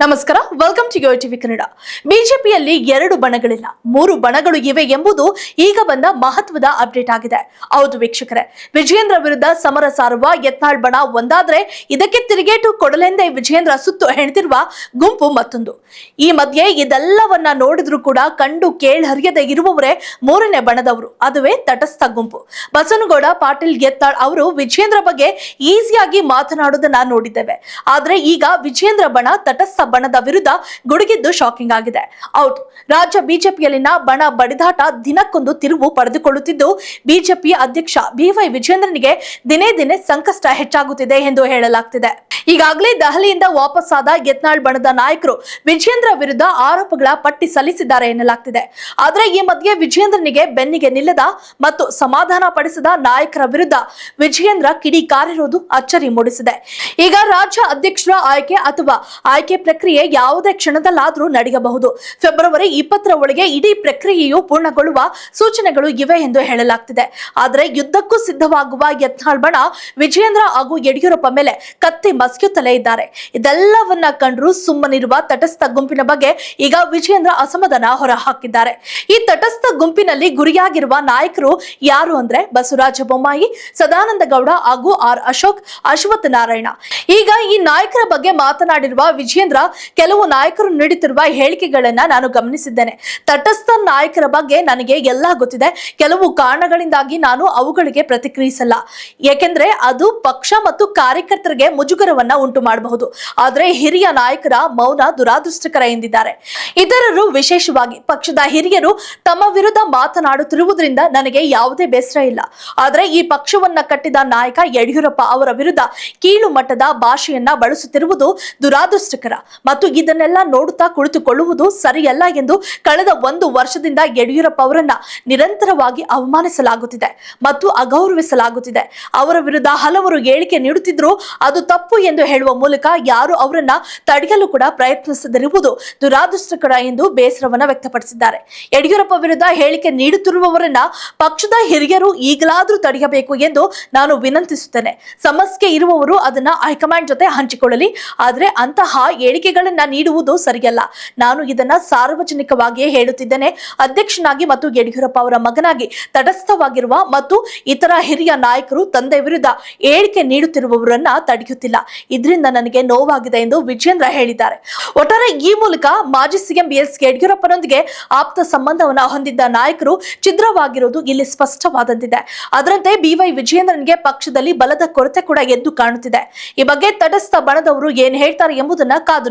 ನಮಸ್ಕಾರ welcome to TV Kannada ಬಿಜೆಪಿಯಲ್ಲಿ ಎರಡು ಬಣಗಳಿಲ್ಲ. ಮೂರು ಬಣಗಳು ಇವೆ ಎಂಬುದು ಈಗ ಬಂದ ಮಹತ್ವದ ಅಪ್ಡೇಟ್ ಆಗಿದೆ. ಹೌದು ವೀಕ್ಷಕರೇ, ವಿಜಯೇಂದ್ರ ವಿರುದ್ಧ ಸಮರ ಸಾರುವ ಯತ್ನಾಳ್ ಬಣ ಒಂದಾದ್ರೆ ಇದಕ್ಕೆ ತಿರುಗೇಟು ಕೊಡಲೆಂದೇ ವಿಜಯೇಂದ್ರ ಸುತ್ತು ಹೆಣೆದಿರುವ ಗುಂಪು ಮತ್ತೊಂದು. ಈ ಮಧ್ಯೆ ಇದೆಲ್ಲವನ್ನ ನೋಡಿದ್ರು ಕೂಡ ಕಂಡು ಕೇಳರಿಯದೆ ಇರುವವರೇ ಮೂರನೇ ಬಣದವರು, ಅದುವೇ ತಟಸ್ಥ ಗುಂಪು. ಬಸನಗೌಡ, ಪಾಟೀಲ್, ಯತ್ನಾಳ್ ಅವರು ವಿಜಯೇಂದ್ರ ಬಗ್ಗೆ ಈಸಿಯಾಗಿ ಮಾತನಾಡೋದನ್ನ ನೋಡಿದ್ದೇವೆ. ಆದ್ರೆ ಈಗ ವಿಜಯೇಂದ್ರ ಬಣ ತಟಸ್ಥ ಬಣದ ವಿರುದ್ಧ ಗುಡುಗಿದ್ದು ಶಾಕಿಂಗ್ ಆಗಿದೆ. ಔಟ್ ರಾಜ್ಯ ಬಿಜೆಪಿಯಲ್ಲಿನ ಬಣ ಬಡಿದಾಟ ದಿನಕ್ಕೊಂದು ತಿರುವು ಪಡೆದುಕೊಳ್ಳುತ್ತಿದ್ದು, ಬಿಜೆಪಿ ಅಧ್ಯಕ್ಷ ಬಿವೈ ವಿಜೇಂದ್ರನಿಗೆ ದಿನೇ ದಿನೇ ಸಂಕಷ್ಟ ಹೆಚ್ಚಾಗುತ್ತಿದೆ ಎಂದು ಹೇಳಲಾಗ್ತಿದೆ. ಈಗಾಗಲೇ ದೆಹಲಿಯಿಂದ ವಾಪಸ್ಸಾದ ಯತ್ನಾಳ್ ಬಣದ ನಾಯಕರು ವಿಜೇಂದ್ರ ವಿರುದ್ಧ ಆರೋಪಗಳ ಪಟ್ಟಿ ಸಲ್ಲಿಸಿದ್ದಾರೆ ಎನ್ನಲಾಗ್ತಿದೆ. ಆದರೆ ಈ ಮಧ್ಯೆ ವಿಜೇಂದ್ರನಿಗೆ ಬೆನ್ನಿಗೆ ನಿಲ್ಲದ ಮತ್ತು ಸಮಾಧಾನ ಪಡಿಸದ ನಾಯಕರ ವಿರುದ್ಧ ವಿಜಯೇಂದ್ರ ಕಿಡಿಕಾರಿರುವುದು ಅಚ್ಚರಿ ಮೂಡಿಸಿದೆ. ಈಗ ರಾಜ್ಯ ಅಧ್ಯಕ್ಷರ ಆಯ್ಕೆ ಅಥವಾ ಆಯ್ಕೆ ಪ್ರಕ್ರಿಯೆ ಯಾವುದೇ ಕ್ಷಣದಲ್ಲಾದರೂ ನಡೆಯಬಹುದು. ಫೆಬ್ರವರಿ ಇಪ್ಪತ್ತರ ಒಳಗೆ ಇಡೀ ಪ್ರಕ್ರಿಯೆಯು ಪೂರ್ಣಗೊಳ್ಳುವ ಸೂಚನೆಗಳು ಇವೆ ಎಂದು ಹೇಳಲಾಗ್ತಿದೆ. ಆದರೆ ಯುದ್ಧಕ್ಕೂ ಸಿದ್ಧವಾಗುವ ಯತ್ನಾಳ್ ಬಣ ವಿಜಯೇಂದ್ರ ಹಾಗೂ ಯಡಿಯೂರಪ್ಪ ಮೇಲೆ ಕತ್ತಿ ಮಸ್ಕ್ಯುತ್ತಲೇ ಇದ್ದಾರೆ. ಇದೆಲ್ಲವನ್ನ ಕಂಡ್ರು ಸುಮ್ಮನಿರುವ ತಟಸ್ಥ ಗುಂಪಿನ ಬಗ್ಗೆ ಈಗ ವಿಜಯೇಂದ್ರ ಅಸಮಾಧಾನ ಹೊರಹಾಕಿದ್ದಾರೆ. ಈ ತಟಸ್ಥ ಗುಂಪಿನಲ್ಲಿ ಗುರಿಯಾಗಿರುವ ನಾಯಕರು ಯಾರು ಅಂದ್ರೆ ಬಸವರಾಜ ಬೊಮ್ಮಾಯಿ, ಸದಾನಂದ ಗೌಡ ಹಾಗೂ ಆರ್ ಅಶೋಕ್ ಅಶ್ವಥ್ ನಾರಾಯಣ. ಈಗ ಈ ನಾಯಕರ ಬಗ್ಗೆ ಮಾತನಾಡಿರುವ ವಿಜಯೇಂದ್ರ ಕೆಲವು ನಾಯಕರು ನೀಡುತ್ತಿರುವ ಹೇಳಿಕೆಗಳನ್ನ ನಾನು ಗಮನಿಸಿದ್ದೇನೆ. ತಟಸ್ಥ ನಾಯಕರ ಬಗ್ಗೆ ನನಗೆ ಎಲ್ಲ ಗೊತ್ತಿದೆ. ಕೆಲವು ಕಾರಣಗಳಿಂದಾಗಿ ನಾನು ಅವುಗಳಿಗೆ ಪ್ರತಿಕ್ರಿಯಿಸಲ್ಲ. ಏಕೆಂದ್ರೆ ಅದು ಪಕ್ಷ ಮತ್ತು ಕಾರ್ಯಕರ್ತರಿಗೆ ಮುಜುಗರವನ್ನ ಉಂಟು ಮಾಡಬಹುದು ಆದ್ರೆ ಹಿರಿಯ ನಾಯಕರ ಮೌನ ದುರಾದೃಷ್ಟಕರ ಎಂದಿದ್ದಾರೆ. ಇತರರು ವಿಶೇಷವಾಗಿ ಪಕ್ಷದ ಹಿರಿಯರು ತಮ್ಮ ವಿರುದ್ಧ ಮಾತನಾಡುತ್ತಿರುವುದರಿಂದ ನನಗೆ ಯಾವುದೇ ಬೇಸರ ಇಲ್ಲ. ಆದ್ರೆ ಈ ಪಕ್ಷವನ್ನ ಕಟ್ಟಿದ ನಾಯಕ ಯಡಿಯೂರಪ್ಪ ಅವರ ವಿರುದ್ಧ ಕೀಳು ಮಟ್ಟದ ಭಾಷೆಯನ್ನ ಬಳಸುತ್ತಿರುವುದು ದುರಾದೃಷ್ಟಕರ. ಮತ್ತು ಇದನ್ನೆಲ್ಲ ನೋಡುತ್ತಾ ಕುಳಿತುಕೊಳ್ಳುವುದು ಸರಿಯಲ್ಲ ಎಂದು ಕಳೆದ ಒಂದು ವರ್ಷದಿಂದ ಯಡಿಯೂರಪ್ಪ ಅವರನ್ನ ನಿರಂತರವಾಗಿ ಅವಮಾನಿಸಲಾಗುತ್ತಿದೆ ಮತ್ತು ಅಗೌರವಿಸಲಾಗುತ್ತಿದೆ. ಅವರ ವಿರುದ್ಧ ಹಲವರು ಹೇಳಿಕೆ ನೀಡುತ್ತಿದ್ರು ಅದು ತಪ್ಪು ಎಂದು ಹೇಳುವ ಮೂಲಕ ಯಾರು ಅವರನ್ನ ತಡೆಯಲು ಕೂಡ ಪ್ರಯತ್ನಿಸದಿರುವುದು ದುರಾದೃಷ್ಟಕರ ಎಂದು ಬೇಸರವನ್ನ ವ್ಯಕ್ತಪಡಿಸಿದ್ದಾರೆ. ಯಡಿಯೂರಪ್ಪ ವಿರುದ್ಧ ಹೇಳಿಕೆ ನೀಡುತ್ತಿರುವವರನ್ನ ಪಕ್ಷದ ಹಿರಿಯರು ಈಗಲಾದರೂ ತಡೆಯಬೇಕು ಎಂದು ನಾನು ವಿನಂತಿಸುತ್ತೇನೆ. ಸಮಸ್ಯೆ ಇರುವವರು ಅದನ್ನ ಹೈಕಮಾಂಡ್ ಜೊತೆ ಹಂಚಿಕೊಳ್ಳಲಿ. ಆದರೆ ಅಂತಹ ಹೇಳಿಕೆಗಳನ್ನ ನೀಡುವುದು ಸರಿಯಲ್ಲ. ನಾನು ಇದನ್ನ ಸಾರ್ವಜನಿಕವಾಗಿಯೇ ಹೇಳುತ್ತಿದ್ದೇನೆ. ಅಧ್ಯಕ್ಷನಾಗಿ ಮತ್ತು ಯಡಿಯೂರಪ್ಪ ಅವರ ಮಗನಾಗಿ ತಟಸ್ಥವಾಗಿರುವ ಮತ್ತು ಇತರ ಹಿರಿಯ ನಾಯಕರು ತಂದೆ ವಿರುದ್ಧ ಹೇಳಿಕೆ ನೀಡುತ್ತಿರುವವರನ್ನ ತಡೆಯುತ್ತಿಲ್ಲ. ಇದರಿಂದ ನನಗೆ ನೋವಾಗಿದೆ ಎಂದು ವಿಜೇಂದ್ರ ಹೇಳಿದ್ದಾರೆ. ಒಟ್ಟಾರೆ ಈ ಮೂಲಕ ಮಾಜಿ ಸಿಎಂ ಬಿಎಸ್ ಯಡಿಯೂರಪ್ಪನೊಂದಿಗೆ ಆಪ್ತ ಸಂಬಂಧವನ್ನ ಹೊಂದಿದ್ದ ನಾಯಕರು ಛಿದ್ರವಾಗಿರುವುದು ಇಲ್ಲಿ ಸ್ಪಷ್ಟವಾದಂತಿದೆ. ಅದರಂತೆ ಬಿವೈ ವಿಜೇಂದ್ರನ್ಗೆ ಪಕ್ಷದಲ್ಲಿ ಬಲದ ಕೊರತೆ ಕೂಡ ಎದ್ದು ಕಾಣುತ್ತಿದೆ. ಈ ಬಗ್ಗೆ ತಟಸ್ಥ ಬಣದವರು ಏನ್ ಹೇಳ್ತಾರೆ ಎಂಬುದನ್ನ ಕಾದು